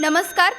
नमस्कार.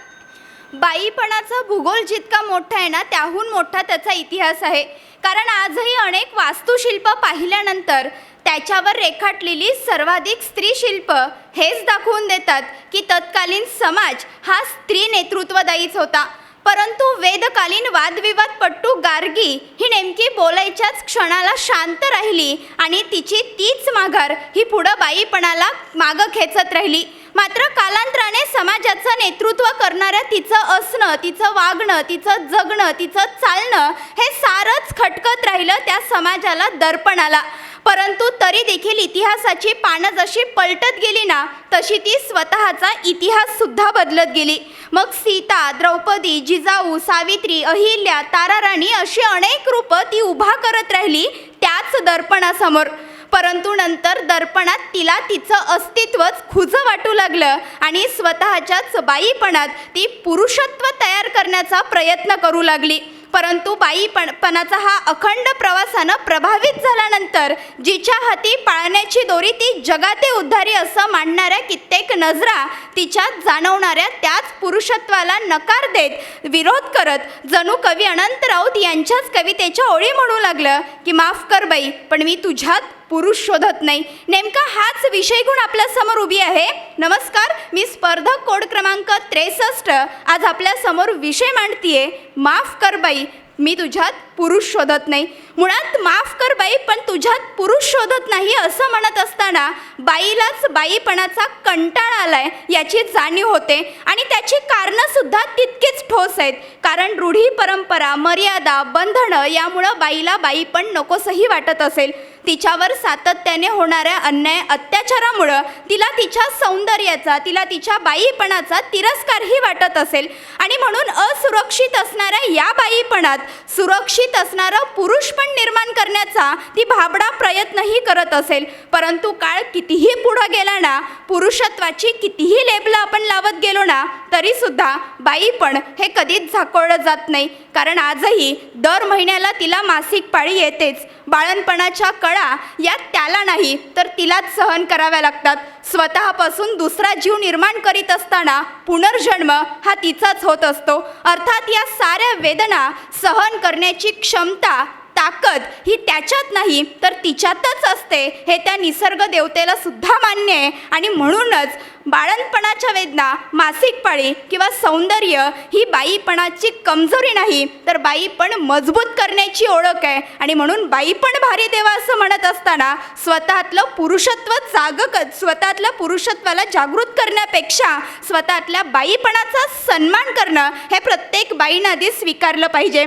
बाईपणाचा भूगोल जितका मोठा आहे ना त्याहून मोठा त्याचा इतिहास आहे. कारण आजही अनेक वास्तुशिल्प पाहिल्यानंतर त्याच्यावर रेखाटलेली सर्वाधिक स्त्री शिल्प हेच दाखवून देतात की तत्कालीन समाज हा स्त्री नेतृत्वदायीच होता. परंतु वेदकालीन वादविवाद पट्टू गार्गी ही नेमकी बोलायच्याच क्षणाला शांत राहिली आणि तिची तीच माघार ही पुढं बाईपणाला मागं खेचत राहिली. मात्र कालांतराने समाजाचं नेतृत्व करणाऱ्या तिचं असणं तिचं वागणं तिचं जगणं तिचं चालणं हे सारंच खटकत राहिलं त्या समाजाला दर्पणाला परंतु तरी देखील इतिहासाची पानं जशी पलटत गेली ना तशी ती स्वतःचा इतिहास सुद्धा बदलत गेली. मग सीता द्रौपदी जिजाऊ सावित्री अहिल्या ताराराणी अशी अनेक रूपं ती उभा करत राहिली त्याच दर्पणासमोर. परंतु नंतर दर्पणात तिला तिचं अस्तित्वच खुजं वाटू लागलं आणि स्वतःच्याच बाईपणात ती पुरुषत्व तयार करण्याचा प्रयत्न करू लागली. परंतु बाईपण पणाचा हा अखंड प्रवासानं प्रभावित झाल्यानंतर जिच्या हाती पाळण्याची दोरी ती जगाते उद्धारी असं मांडणाऱ्या कित्येक नजरा तिच्यात जाणवणाऱ्या त्याच पुरुषत्वाला नकार देत विरोध करत जणू कवी अनंत राऊत यांच्याच कवितेच्या ओळी म्हणू लागलं की माफ कर बाई पण मी तुझ्यात पुरुष शोधत नाही. नेमका हाच विषय गुण आपल्यासमोर उभी आहे. नमस्कार मी स्पर्धक कोड क्रमांक त्रेसष्ट. आज आपल्यासमोर विषय मांडतीये माफ कर बाई. मी तुझ्यात पुरुष शोधत नाही. मुळात माफ कर बाई पण तुझ्यात पुरुष शोधत नाही असं म्हणत असताना बाईलाच बाईपणाचा कंटाळा आलाय याची जाणीव होते. आणि त्याची कारणंसुद्धा तितकीच ठोस आहेत. कारण रूढी परंपरा मर्यादा बंधनं यामुळं बाईला बाईपण नकोसही वाटत असेल. तिच्यावर सातत्याने होणाऱ्या अन्याय अत्याचारामुळं तिला तिच्या सौंदर्याचा तिला तिच्या बाईपणाचा तिरस्कारही वाटत असेल. आणि म्हणून असुरक्षित असणाऱ्या या बाईपणात सुरक्षित असणारं पुरुष पण निर्माण करण्याचा ती भाबडा प्रयत्नही करत असेल. परंतु काळ कितीही पुढं गेला ना पुरुषत्वाची कितीही लेबलं आपण लावत गेलो ना तरीसुद्धा बाईपण हे कधीच झाकोळलं जात नाही. कारण आजही दर महिन्याला तिला मासिक पाळी येतेच. बाळणपणाच्या कळा या त्याला नाही तर तिलाच सहन कराव्या लागतात. स्वतःपासून दुसरा जीव निर्माण करीत असताना पुनर्जन्म हा तिचाच होत असतो. अर्थात या साऱ्या वेदना सहन करण्याची क्षमता ताकद ही त्याच्यात नाही तर तिच्यातच असते. हे त्या निसर्ग देवतेला सुद्धा मान्य आहे. आणि म्हणूनच बाळणपणाच्या वेदना मासिक पाळी किंवा सौंदर्य ही बाईपणाची कमजोरी नाही तर बाईपण मजबूत करण्याची ओळख आहे. आणि म्हणून बाईपण भारी देवा असं म्हणत असताना स्वतःतलं पुरुषत्व जागक स्वतःतल्या पुरुषत्वाला जागृत करण्यापेक्षा स्वतःतल्या बाईपणाचा सन्मान करणं हे प्रत्येक बाईनं आधी स्वीकारलं पाहिजे.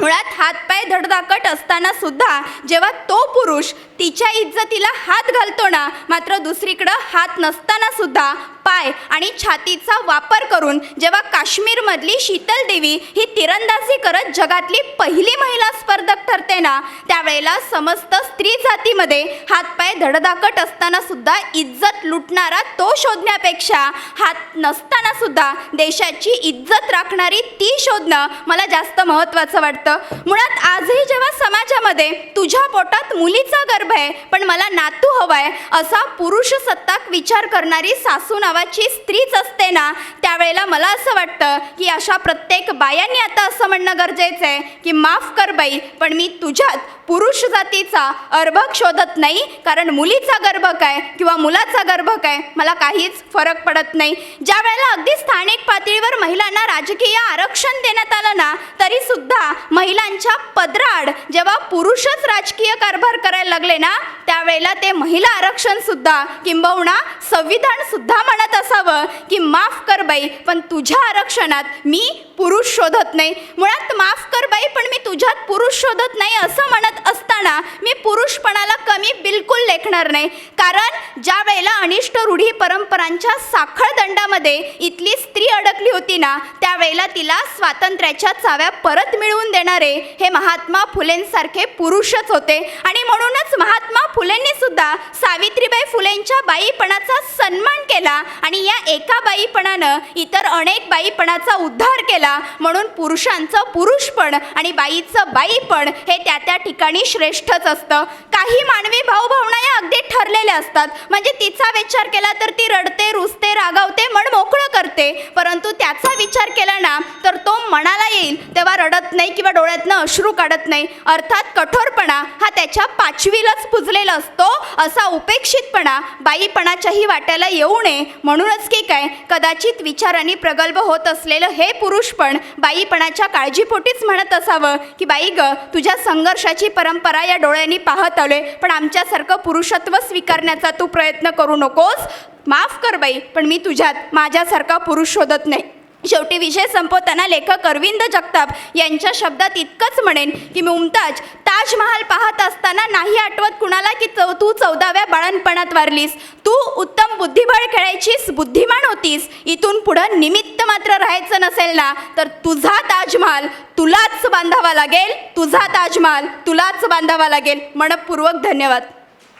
मुळात हातपाय धडधाकट असताना सुद्धा जेव्हा तो पुरुष तिच्या इज्जतीला हात घालतो ना मात्र दुसरीकडं हात नसताना सुद्धा पाय आणि छातीचा वापर करून जेव्हा काश्मीरमधली शीतल देवी ही तिरंदाजी करत जगातली पहिली महिला स्पर्धक ठरते ना त्यावेळेला समस्त स्त्री जातीमध्ये हातपाय धडधाकट असताना सुद्धा इज्जत लुटणारा तो शोधण्यापेक्षा हात नसताना सुद्धा देशाची इज्जत राखणारी ती शोधणं मला जास्त महत्त्वाचं वाटतं. मुळात आजही जेव्हा समाजामध्ये तुझ्या पोटात मुलीचा गर्भ आहे पण मला नातू हवाय असा पुरुष सत्ताक विचार करणारी सासू नावाची स्त्रीच असते ना त्यावेळेला मला असं वाटतं की अशा प्रत्येक बायांनी आता असं म्हणणं गरजेचं आहे की माफ कर बाई पण मी तुझ्यात पुरुष पुरुष जातीचा अर्भक शोधत नाही कारण मुलीचा गर्भ काय किंवा मुलाचा गर्भ काय मला काहीच फरक पडत नाही. ज्या वेळेला अगदी स्थानिक पातळीवर महिलांना राजकीय आरक्षण देण्यात आलं ना तरी सुद्धा महिलांच्या पदराड जेव्हा पुरुषच राजकीय कारभार करायला लागले ना त्यावेळेला ते महिला आरक्षण सुद्धा किंबहुना संविधान सुद्धा म्हणत असावं की माफ कर बाई पण तुझ्या आरक्षणात मी पुरुष शोधत नाही. मुळात माफ कर बाई पण मी तुझ्यात पुरुष शोधत नाही असं म्हणत असताना मी पुरुषपणाला कमी बिलकुल लेखणार नाही. कारण ज्या वेळेला अनिष्ट रूढी परंपरांच्या साखळदंडामध्ये इथली स्त्री अडकली होती ना त्यावेळेला तिला स्वातंत्र्याच्या चाव्या परत मिळवून देणारे हे महात्मा फुलेंसारखे पुरुषच होते. आणि म्हणूनच महात्मा फुलेंनी सुद्धा सावित्रीबाई फुलेंच्या बाईपणाचा सन्मान केला आणि या एका बाईपणानं इतर अनेक बाईपणाचा उद्धार केला. म्हणून पुरुषांचं पुरुषपण आणि बाईचं बाईपण हे त्या त्या ठिकाणी श्रेष्ठच असतं. काही मानवी भावभावना या अगदी ठरलेल्या असतात. म्हणजे तिचा विचार केला तर ती रडते रुसते रागावते मन मोकळं करते परंतु त्याचा विचार केला ना तर तो मनाला येईल. तेव्हा रडत नाही किंवा डोळ्यातनं अश्रू काढत नाही. अर्थात कठोरपणा हा त्याच्या पाचवीलाच पुजलेला असतो असा उपेक्षितपणा बाईपणाच्याही वाट्याला येऊ नये. म्हणूनच की काय कदाचित विचारांनी प्रगल्भ होत असलेलं हे पुरुष पण बाईपणाच्या काळजीपोटीच म्हणत असावं की बाई ग तुझ्या संघर्षाची परंपरा या डोळ्यांनी पाहत आलोय पण आमच्यासारखं पुरुषत्व स्वीकारण्याचा तू प्रयत्न करू नकोस. माफ कर बाई पण मी तुझ्यात माझ्यासारखा पुरुष शोधत नाही. शेवटी विषय संपवताना लेखक अरविंद जगताप यांच्या शब्दात इतकंच म्हणेन की मुमताज ताजमहाल पाहत असताना नाही आठवत कुणाला की चौ तू चौदाव्या बाळणपणात वारलीस. तू उत्तम बुद्धिबळ खेळायचीस बुद्धिमान होतीस. इथून पुढं निमित्त मात्र राहायचं नसेल ना तर तुझा ताजमहाल तुलाच बांधावा लागेल. तुझा ताजमहाल तुलाच बांधावा लागेल. मनपूर्वक धन्यवाद.